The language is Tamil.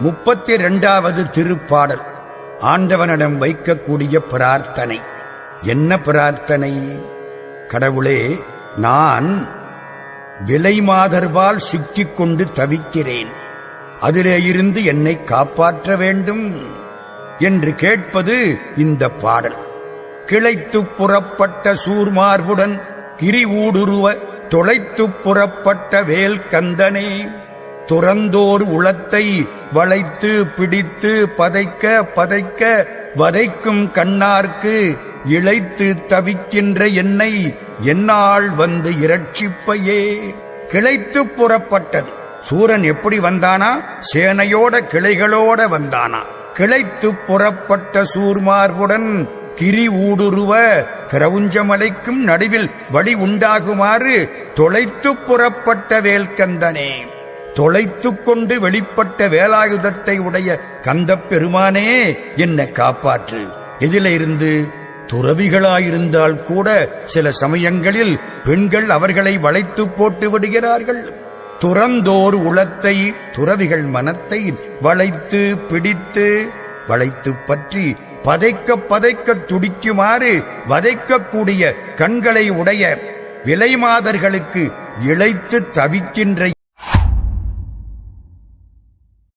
முப்பத்தி இரண்டாவது திருப்பாடல். ஆண்டவனிடம் வைக்கக்கூடிய பிரார்த்தனை. என்ன பிரார்த்தனை? கடவுளே நான் விலை மாதர்வால் சிக்கிக் கொண்டு தவிக்கிறேன். அதிலே இருந்து என்னை காப்பாற்ற வேண்டும் என்று கேட்பது இந்த பாடல். கிளைத்துப் புறப்பட்ட சூர்மார்புடன் கிரி ஊடுருவ தொலைத்துப் புறப்பட்ட வேல் கந்தனே துறந்தோர் உளத்தை வளைத்து பிடித்து பதைக்க பதைக்க வதைக்கும் கண்ணார்க்கு இழைத்து தவிக்கின்ற என்னை என்னால் வந்து இரட்சிப்பையே. கிளைத்து புறப்பட்டது. சூரன் எப்படி வந்தானா? சேனையோட கிளைகளோட வந்தானா? கிளைத்து புறப்பட்ட சூர்மார்புடன் கிரி ஊடுருவ கிரவுஞ்சமலைக்கும் நடுவில் வழி உண்டாகுமாறு தொலைத்து புறப்பட்ட வேல்கந்தனே. தொலைத்துக் கொண்டு வெளிப்பட்ட வேலாயுதத்தை உடைய கந்தப் பெருமானே என்னை காப்பாற்று. எதிலிருந்து துறவிகளாயிருந்தால் கூட சில சமயங்களில் பெண்கள் அவர்களை வளைத்து போட்டு விடுகிறார்கள். துறந்தோர் உளத்தை துறவிகள் மனத்தை வளைத்து பிடித்து வளைத்து பற்றி பதைக்க பதைக்க துடிக்குமாறு வதைக்கக்கூடிய கண்களை உடைய விலைமாதர்களுக்கு இழைத்து தவிக்கின்ற